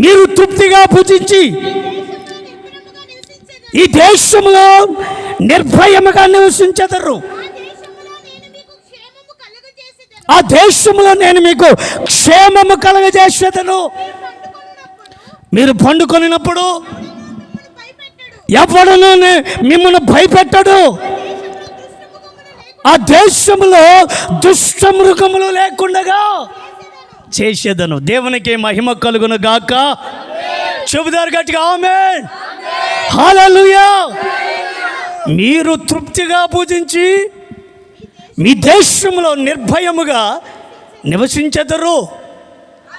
మీరు తృప్తిగా పూజించి ఈ. దేశంలో నిర్భయముగా నివసించెదరు ఆ దేశంలో నేను మీకు క్షేమము కలుగజేసేదను. మీరు పండుకొనినప్పుడు. ఎవడను మిమ్మల్ని భయపెట్టడు ఆ దేశంలో దుష్ట మృగములు లేకుండగా చేసేదను. దేవునికి మహిమ కలుగును గాక. చెబుదారు గట్టిగా ఆమె హల్లెలూయా. మీరు తృప్తిగా పూజించి మీ దేశంలో నిర్భయముగా నివసించెదరు.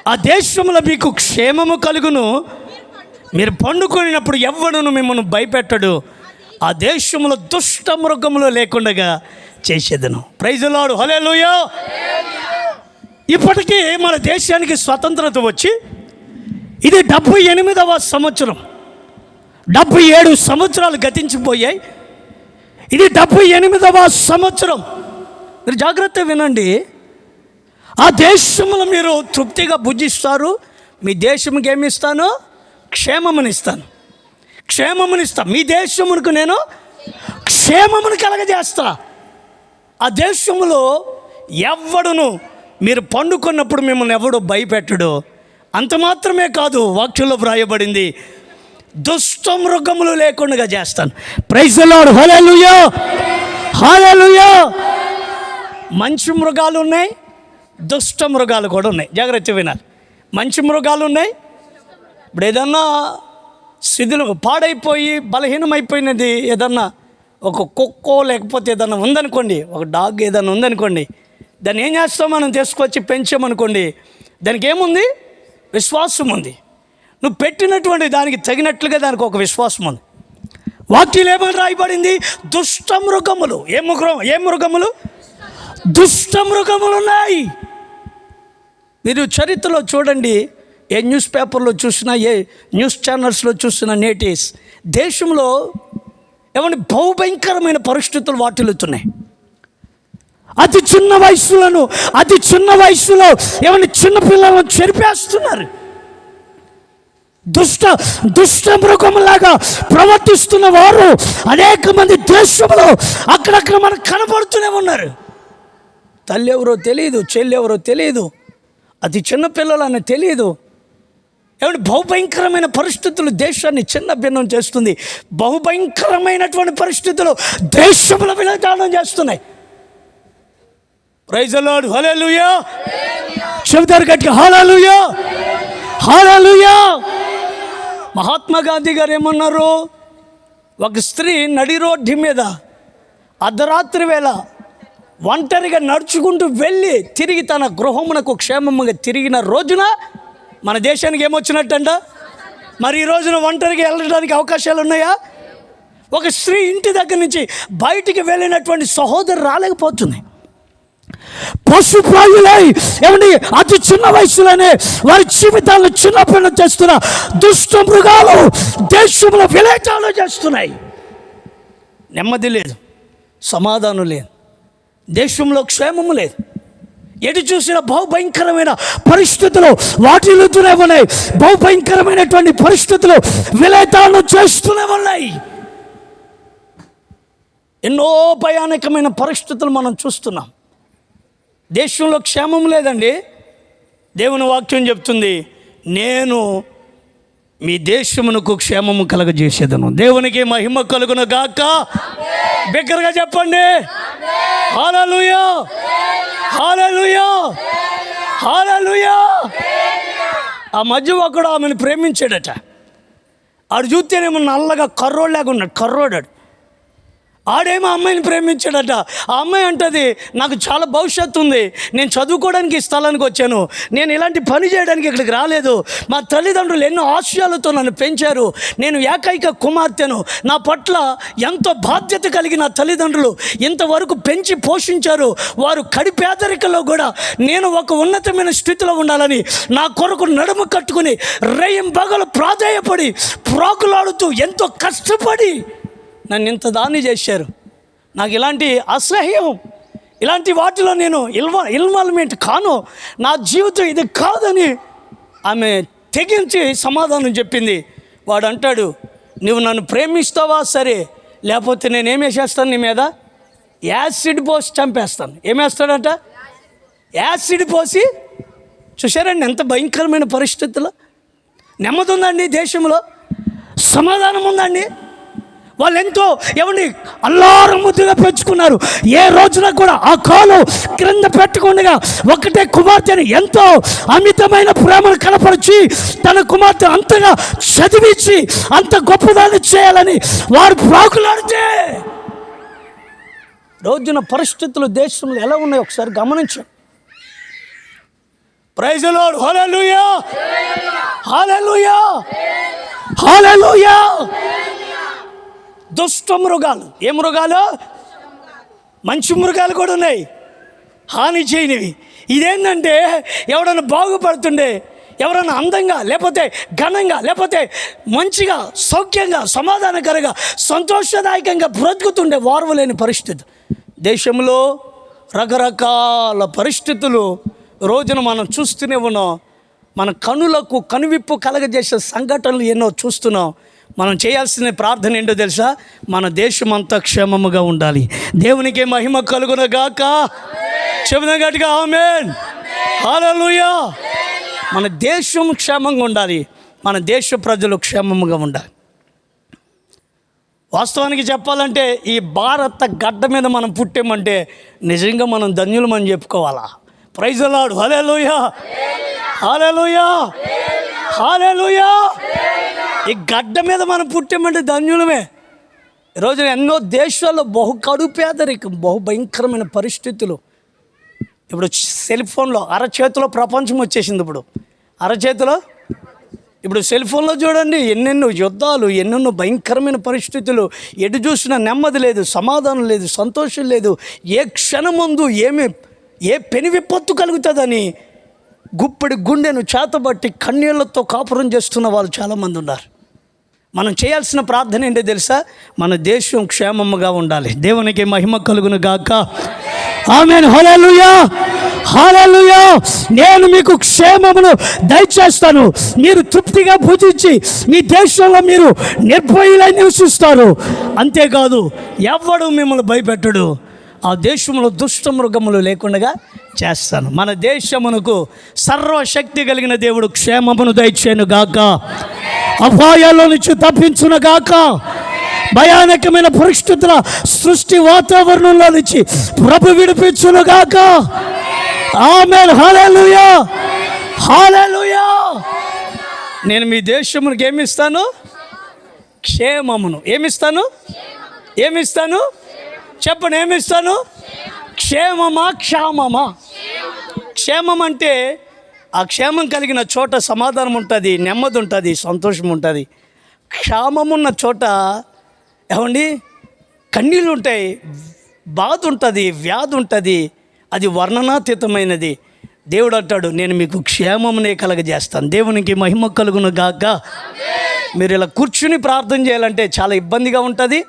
ఆ దేశంలో మీకు క్షేమము కలుగును. మీరు పండుకొనినప్పుడు ఎవ్వడును మిమ్మల్ని భయపెట్టడు. ఆ దేశంలో దుష్ట మృగములు లేకుండగా చేసేదను. ప్రైజులాడు హలేలుయా ఇప్పటికీ మన దేశానికి స్వతంత్రత వచ్చి ఇది డెబ్భై ఎనిమిదవ సంవత్సరం. డెబ్భై ఏడు సంవత్సరాలు గతించిపోయాయి. ఇది డెబ్భై ఎనిమిదవ సంవత్సరం. మీరు జాగ్రత్త వినండి. ఆ దేశంలో మీరు తృప్తిగా భుజిస్తారు. మీ దేశంకి ఏమి ఇస్తాను క్షేమమునిస్తాను. క్షేమమునిస్తా. మీ దేశమునకు నేను క్షేమమును కలగజేస్తా. ఆ దేశంలో ఎవడును మీరు పండుకున్నప్పుడు మిమ్మల్ని ఎవడు భయపెట్టడు. అంత మాత్రమే కాదు వాక్యంలో వ్రాయబడింది. దుష్ట మృగములు లేకుండా చేస్తాను. ప్రైజలాడు హలేలుయా హలేలుయా మంచి మృగాలు ఉన్నాయి దుష్ట మృగాలు కూడా ఉన్నాయి. జాగ్రత్త వినాలి. మంచి మృగాలు ఉన్నాయి. ఇప్పుడు ఏదన్నా శిథిలు పాడైపోయి బలహీనమైపోయినది ఏదన్నా ఒక కుక్కో లేకపోతే ఏదన్నా ఉందనుకోండి ఒక డాగ్ ఏదన్నా ఉందనుకోండి దాన్ని ఏం చేస్తాం మనం తీసుకొచ్చి పెంచామనుకోండి దానికి ఏముంది? విశ్వాసం ఉంది. నువ్వు పెట్టినటువంటి దానికి తగినట్లుగా దానికి ఒక విశ్వాసం ఉంది. వాక్యం ఏమని రాయబడింది? దుష్ట మృగములు. ఏ మృగం? ఏ మృగములు? దుష్ట మృగములు ఉన్నాయి. మీరు చరిత్రలో చూడండి ఏ న్యూస్ పేపర్లో చూసినా ఏ న్యూస్ ఛానల్స్లో చూసినా నేటిస్ దేశంలో ఏమంటే బహుభయంకరమైన పరిస్థితులు వాటిల్లుతున్నాయి అతి చిన్న వయసులను అతి చిన్న వయసులో ఏమైనా చిన్నపిల్లలను చెరిపేస్తున్నారు. దుష్ట దుష్ట మృగంలాగా ప్రవర్తిస్తున్న వారు అనేక మంది దేశంలో అక్కడక్కడ మనకు కనబడుతూనే ఉన్నారు. తల్లి ఎవరో తెలియదు చెల్లి ఎవరో తెలియదు అది చిన్న పిల్లలని తెలియదు ఏమంటే బహుభయంకరమైన పరిస్థితులు దేశాన్ని చిన్న భిన్నం చేస్తుంది. బహుభయంకరమైనటువంటి పరిస్థితులు దేశంలో విలచాడం చేస్తున్నాయి. ప్రైజలాడు హలేలుయా చెబుతారు గట్టిగా హాలూయా హాలూయా మహాత్మా గాంధీ గారు ఏమన్నారు? ఒక స్త్రీ నడి రోడ్డు మీద అర్ధరాత్రి వేళ ఒంటరిగా నడుచుకుంటూ వెళ్ళి తిరిగి తన గృహమునకు క్షేమముగా తిరిగిన రోజున మన దేశానికి ఏమొచ్చినట్టంట? మరి ఈ రోజున ఒంటరిగా వెళ్ళడానికి అవకాశాలు ఉన్నాయా ఒక స్త్రీ ఇంటి దగ్గర నుంచి బయటికి వెళ్ళినటువంటి సహోదరు రాలేకపోతుంది. పశుప్రాయులై ఏమండి అతి చిన్న వయసులోనే వారి జీవితాలను చిన్నపిల్లలు చేస్తున్న దుష్ట మృగాలు దేశంలో విలేచాలు చేస్తున్నాయి. నెమ్మది లేదు సమాధానం లేదు. దేశంలో క్షేమము లేదు. ఎటు చూసిన బహుభయంకరమైన పరిస్థితులు వాటిల్లుతూనే ఉన్నాయి. బహుభయంకరమైనటువంటి పరిస్థితులు విలేతాలను చేస్తూనే ఉన్నాయి. ఎన్నో భయానకమైన పరిస్థితులు మనం చూస్తున్నాం. దేశంలో క్షేమం లేదండి. దేవుని వాక్యం చెప్తుంది నేను మీ దేశమునకు క్షేమము కలగజేసేదను. దేవునికి మహిమ కలుగును గాక. బిగ్గరగా చెప్పండి. Hallelujah hallelujah. హాలలుయా. ఆ మధ్య ఒకడు ఆమెను ప్రేమించాడట. ఆడు చూస్తేనేమో నల్లగా కర్రోడ్లాగా ఉన్నాడు కర్రోడాడు. ఆడేమో అమ్మాయిని ప్రేమించాడట. ఆ అమ్మాయి అంటది నాకు చాలా భవిష్యత్తు ఉంది. నేను చదువుకోవడానికి ఈ స్థలానికి వచ్చాను. నేను ఇలాంటి పని చేయడానికి ఇక్కడికి రాలేదు. మా తల్లిదండ్రులు ఎన్నో ఆశయాలతో నన్ను పెంచారు. నేను ఏకైక కుమార్తెను. నా పట్ల ఎంతో బాధ్యత కలిగిన తల్లిదండ్రులు ఇంతవరకు పెంచి పోషించారు. వారు కడి పేదరికలో కూడా నేను ఒక ఉన్నతమైన స్థితిలో ఉండాలని నా కొరకు నడుము కట్టుకుని రేయం బగలు ప్రాధేయపడి ప్రాకులాడుతూ ఎంతో కష్టపడి నన్ను ఇంత దాన్ని చేశారు. నాకు ఇలాంటి అసహ్యం ఇలాంటి వాటిలో నేను ఇల్వ ఇన్వాల్వ్మెంట్ కాను. నా జీవితం ఇది కాదని ఆమె తెగించి సమాధానం చెప్పింది. వాడు అంటాడు నువ్వు నన్ను ప్రేమిస్తావా? సరే. లేకపోతే నేను ఏం నీ మీద? యాసిడ్ పోసి చంపేస్తాను. ఏమేస్తాడంట యాసిడ్ పోసి చూసారండి ఎంత భయంకరమైన పరిస్థితుల్లో నెమ్మది ఉందండి దేశంలో. సమాధానం ఉందండి. వాళ్ళు ఎంతో ఎవరిని అల్లారు ముద్దుగా పెంచుకున్నారు. ఏ రోజున కూడా ఆ కాలు క్రింద పెట్టకుండా ఒకటే కుమార్తెని ఎంతో అమితమైన ప్రేమను కనపరిచి తన కుమార్తె అంతగా చదివించి అంత గొప్పదాన్ని చేయాలని వారు ప్రాకులాడితే. రోజున పరిస్థితులు దేశంలో ఎలా ఉన్నాయో ఒకసారి గమనించండి ప్రైజ్ లార్డ్ హాలూయా హాలూయా హల్లెలూయా దుష్ట మృగాలు. ఏ మృగాలు? మంచి మృగాలు కూడా ఉన్నాయి. హాని చేయనివి. ఇదేంటంటే ఎవడన్నా బాగుపడుతుండే ఎవరైనా అందంగా లేకపోతే ఘనంగా లేకపోతే మంచిగా సౌఖ్యంగా సమాధానకరంగా సంతోషదాయకంగా బ్రతుకుతుండే వారవలేని పరిస్థితి. దేశంలో రకరకాల పరిస్థితులు రోజున మనం చూస్తూనే ఉన్నాం. మన కనులకు కనువిప్పు కలగజేసే సంఘటనలు ఎన్నో చూస్తున్నాం. మనం చేయాల్సిన ప్రార్థన ఏంటో తెలుసా? మన దేశం అంతా క్షేమముగా ఉండాలి. దేవునికి మహిమ కలుగునగాక గాక. గట్టిగా ఆమెన్. హల్లెలూయా. మన దేశం క్షేమంగా ఉండాలి. మన దేశ ప్రజలు క్షేమముగా ఉండాలి. వాస్తవానికి చెప్పాలంటే ఈ భారత గడ్డ మీద మనం పుట్టామంటే నిజంగా మనం ధన్యులమని చెప్పుకోవాలా? ప్రైజ్ అలాడు హలే లూయా హలే లూయా హలే లూయా ఈ గడ్డ మీద మనం పుట్టామంటే ధన్యులమే. ఈరోజు ఎన్నో దేశాల్లో బహు కడుపు పేదరికం బహు భయంకరమైన పరిస్థితులు. ఇప్పుడు సెల్ ఫోన్లో అరచేతిలో ప్రపంచం వచ్చేసింది ఇప్పుడు. అరచేతిలో ఇప్పుడు సెల్ ఫోన్లో చూడండి ఎన్నెన్నో యుద్ధాలు ఎన్నెన్నో భయంకరమైన పరిస్థితులు. ఎటు చూసినా నెమ్మది లేదు సమాధానం లేదు సంతోషం లేదు. ఏ క్షణమందు ఏమి ఏ పెను విపత్తు కలుగుతుందని గుప్పెడి గుండెను చేతబట్టి కన్నీళ్ళతో కాపురం చేస్తున్న వాళ్ళు చాలామంది ఉన్నారు. మనం చేయాల్సిన ప్రార్థన ఏంటో తెలుసా? మన దేశం క్షేమముగా ఉండాలి. దేవునికి మహిమ కలుగును గాక. ఆమె హల్లెలూయా. హల్లెలూయా. నేను మీకు క్షేమమును దయచేస్తాను. మీరు తృప్తిగా పూజించి మీ దేశంలో మీరు నిర్భయులై నివసిస్తారు. అంతేకాదు ఎవడు మిమ్మల్ని భయపెట్టడు? ఆ దేశంలో దుష్ట మృగములు లేకుండా చేస్తాను. మన దేశమునకు సర్వశక్తి కలిగిన దేవుడు క్షేమమును దయచేను గాక. అపాయాల నుంచి తప్పించును గాక. భయానకమైన పరిస్థితుల సృష్టి వాతావరణంలో నుంచి ప్రభు విడిపించును గాక. ఆమెన్. హల్లెలూయా. హల్లెలూయా. నేను మీ దేశమునికి ఏమిస్తాను క్షేమమును. ఏమిస్తాను ఏమిస్తాను చెప్పండి ఏమిస్తాను క్షేమమా క్షామమా? క్షేమం అంటే ఆ క్షేమం కలిగిన చోట సమాధానం ఉంటుంది నెమ్మది ఉంటుంది సంతోషం ఉంటుంది క్షామమున్న చోట ఏమండి? కన్నీళ్ళు ఉంటాయి బాధ ఉంటుంది వ్యాధి ఉంటుంది అది వర్ణనాతీతమైనది. దేవుడు అంటాడు నేను మీకు క్షేమమునే కలగజేస్తాను. దేవునికి మహిమ కలుగును గాక. మీరు ఇలా కూర్చుని ప్రార్థన చేయాలంటే చాలా ఇబ్బందిగా ఉంటుంది.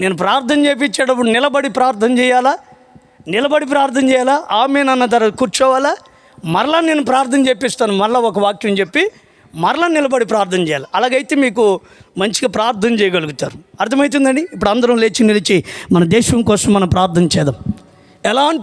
నేను ప్రార్థన చేయించేటప్పుడు నిలబడి ప్రార్థన చేయాలా? నిలబడి ప్రార్థన చేయాలా? ఆమె నన్న ధర కూర్చోవాలా? మరలా నేను ప్రార్థన చేపిస్తాను. మరలా ఒక వాక్యం చెప్పి మరలా నిలబడి ప్రార్థన చేయాలి. అలాగైతే మీకు మంచిగా ప్రార్థన చేయగలుగుతారు. అర్థమవుతుందండి? ఇప్పుడు అందరం లేచి నిలిచి మన దేశం కోసం మనం ప్రార్థన చేద్దాం. ఎలాంటి